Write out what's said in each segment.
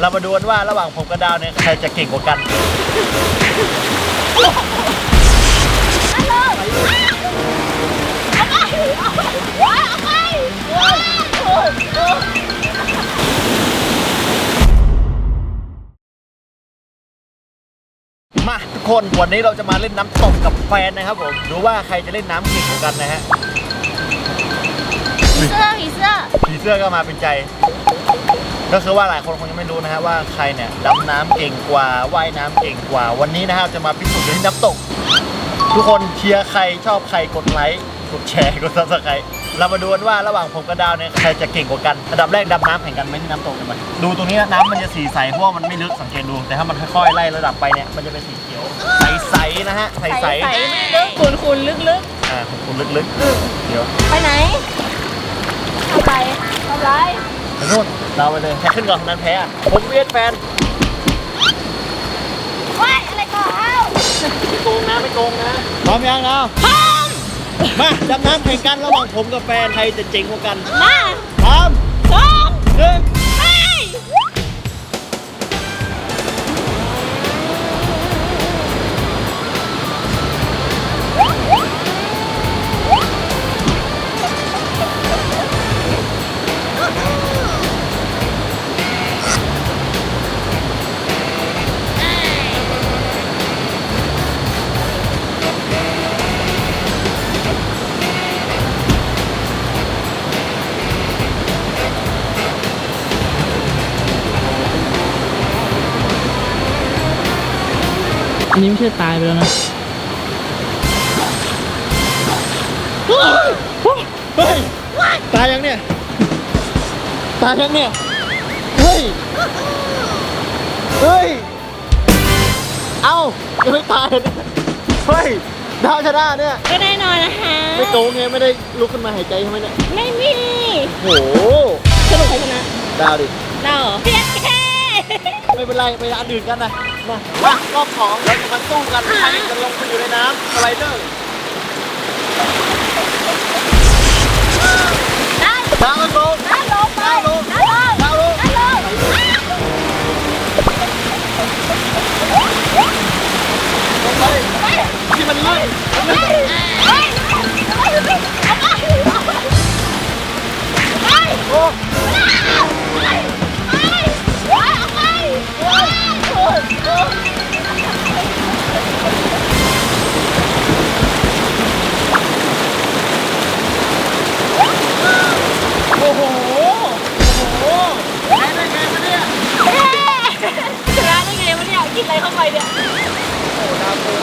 เรามาดูกันว่าระหว่างผมกับดาวเนี่ยใครจะเก่งกว่ากันมาทุกคนวันนี้เราจะมาเล่นน้ำตกกับแฟนนะครับผมดูว่าใครจะเล่นน้ำเก่งกว่ากันนะฮะผีเสื้อผีเสื้อผีเสื้อก็มาเป็นใจ ก็คือว่าหลายคนคงยังไม่รู้นะฮะว่าใครเนี่ยดำน้ำเก่งกว่าว่ายน้ำเก่งกว่า วันนี้นะครับจะมาพิสูจน์กันที่น้ำตก ทุกคนเชียร์ใครชอบใครกดไลค์กดแชร์กดซับสไครต์เรามาดูกันว่าระหว่างผมกับดาวเนี่ยใครจะเก่งกว่ากันอันดับแรกดำน้ำแข่งกันไหมที่น้ำตกกันไหมดูตรงนี้น้ำมันจะสีใสเพราะว่ามันไม่ลึกสังเกตดู แต่ถ้ามันค่อยๆไล่ระดับไปเนี่ยมันจะเป็นสีเขียวใสๆนะฮะใสใสๆใสลึกคุณคุณลึกลึกอ่าของคุณลึกๆเดี๋ยวไปไหนทำไรทำไรไปนู่น เราไปเลยแพ้ขึ้นก่อนนั้นแพ้อะผมเวียดแฟนว้ายอะไรก่อนเอ้าไม่โกงนะไม่โกงนะพร้อมยังนะพร้อมมาดำน้ำแข่งกันระหว่างผมกับแฟนใครจะเจ๋งกว่ากันมาพร้อมสองหนึ่ง อันนี้ไม่ใช่ตายไปแล้วนะเฮ้ยตายยังเนี่ย ตายยังเนี่ย เฮ้ย เฮ้ย เอ้ายังไม่ตายเลยเฮ้ย ดาวชนะเนี่ย ก็แน่นอนนะคะ ไม่โกงไงไม่ได้ลุกขึ้นมาหายใจใช่ไหมเนี่ย ไม่มีโอ้โหสรุปใครชนะดาวดิ เราเหรอเพียแค่ ไม่เป็นไรไปอันอื่นกันนะมามารอบของเราจะมาสู้กันใครจะลงไปอยู่ในน้ำสไลเดอร์ได้ดาวกันลงได้ลงไปไเข้าไปเนี่ยโอ้ดาวโกง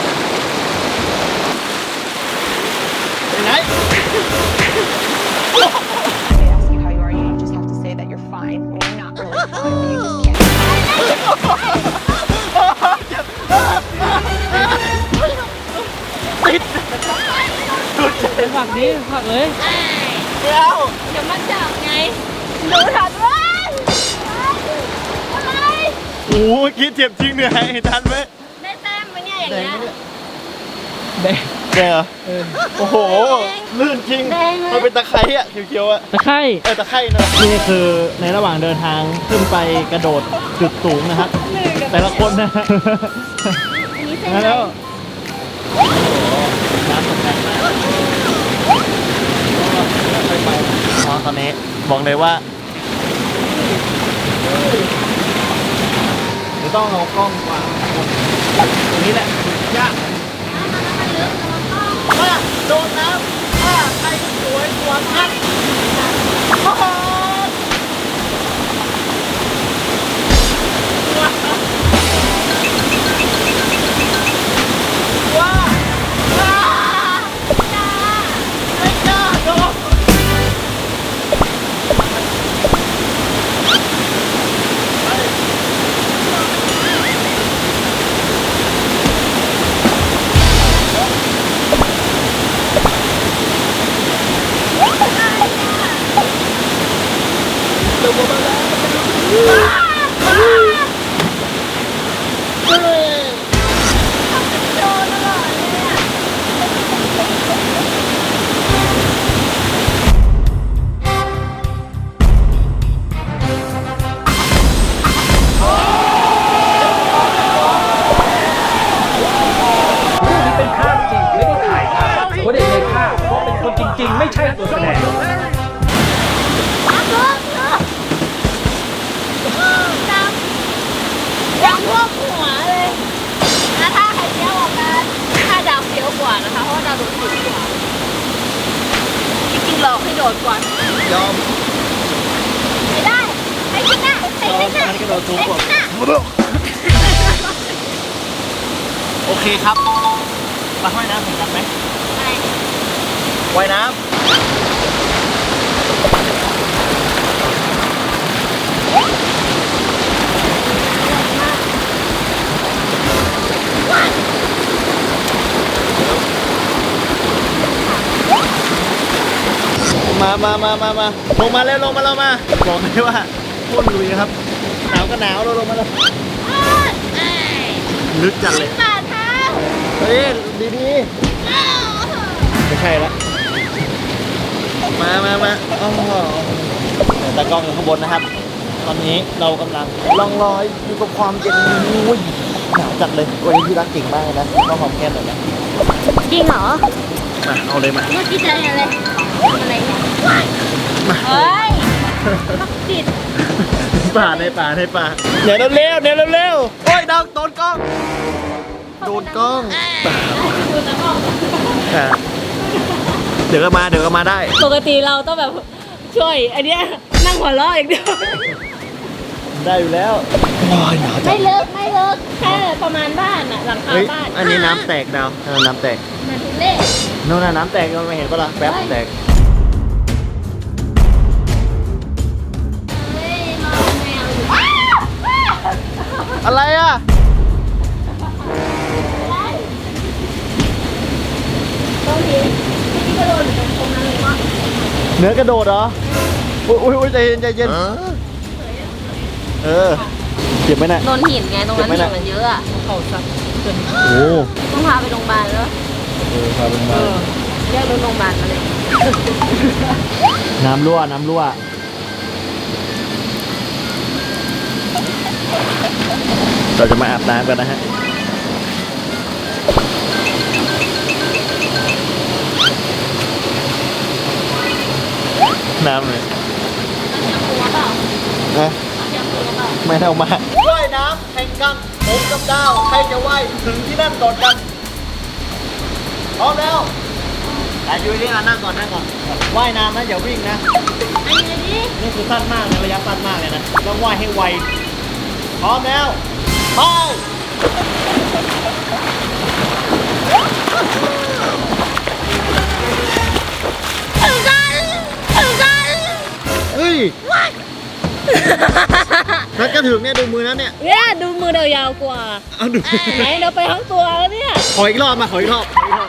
ไปไหน they ask you how you are, you just have to say that you're fine when you're not really fine, but you just can't. เป็นผักนี้ผักเลย เดี๋ยว เดี๋ยวมันจับไงหนู อ้โหเมื่อกี้เจ็บจริงเหนื่อยทันไหมได้แต้มไหมเนี่ยอย่างเงี้ย แดง แดงเหรอโอ้โห ลื่นจริง แดงเลย มันเป็นตะไคร้อะเขียวๆอะตะไคร่เออตะไคร้นะนี่คือในระหว่างเดินทางขึ้นไปกระโดดจุดสูงนะครับ แต่ละคนนะนี่เส้นมาอะไรแล้วน้ำตกแรงมากค่อยๆไปอ๋อตอนนี้บอกเลยว่าเดี๋ยว ต้องเอากล้องวางตรงนี้แหละยาก น้าอันนี้ก็โดนสูงกว่าไปข้างหน้าโอเคครับมาว่ายน้ำเหมือนกันไหมไปว่ายน้ำมามามามามาลงมาเร็วลงมาลงมา บอกเลยว่าพ่นลุยครับหนาว ก็หนาวเราลงมาเลยอ้าวเอ้ยลึกจังเลยฝ่าเท้าเฮ้ยดีดีอ้าวๆไม่ใช่ละมามามาโอ้โหตากล้องอยู่ข้างบนนะครับ ตอนนี้เรากำลังล่องลอยอยู่กับความเย็นอุ้ยหนาวจัดเลยวันนี้พี่รักเก่งมากเลยนะต้องหอมแก้มหน่อยนะจริงเหรอมาเอาเลยมาเมื่อกี้เจออะไรอะไรเนี่ยมาเฮ้ยติด ป่าในป่าในป่าเดี๋ยวเร็วๆเดี๋ยวเร็วๆโอ้ยดาวโดนกล้องโดนกล้องอะเดี๋ยวก็มาเดี๋ยวก็มาได้ ปกติเราต้องแบบช่วย อันเนี้ยนั่งหัวเราะอย่างเดียวได้อยู่แล้วโอ้ยหนาวจัไม่งเลิกไม่เลิกแค่ประมาณบ้านอะหลังคาเฮ้ยบ้านอันนี้น้ำแตกดาวเออน้ำแตกมันทุเล่นู่นน่ะน้ำแตกมันไม่เห็นปะล่ะแป๊บแตก อะไรอะต้องทีที่กระโดดอยู่ตรงนั้นเลยว่าเนื้อกระโดดเหรอ อุ้ยอุ้ยอุ้ยใจเย็นใจเย็น เออเจ็บไหมน่ะโดนหินไงตรงนั้นเจ็บไหมหิน่ะนมันเยอะอะเขาสักจนโอ้ต้องพาไปโรงพยาบาลแล้วเออพาไปโรงพยาบาลเรียกรถโรงพยาบาลมาเลยน้ำรั่วน้ำรั่ว เราจะมาอาบน้ำกันนะฮะน้ำเลยกลัวเปล่านะเสียงกลัวเปล่าไม่เอามาว่ายน้ำแข่งกันผมกับดาวใครจะว่ายถึงที่นั่นก่อนกันพร้อมแล้วแต่อยู่นี่อะนั่งก่อนนั่งก่อนว่ายน้ำนะอย่าวิ่งนะไอ้นี่ดินี่คือสั้นมากนะระยะสั้นมากเลยนะต้องว่ายให้ไว พร้อมแล้ว ไปถึงกันถึงกันเฮ้ยนัดกระถึงเนี่ยดูมือนั้นเนี่ย เนี่ยดูมือเดียวยาวกว่าเอาดูไหนเดี๋ยวไปทั้งตัวแล้วเนี่ย ขออีกรอบมาขออีกรอบขออีกรอบ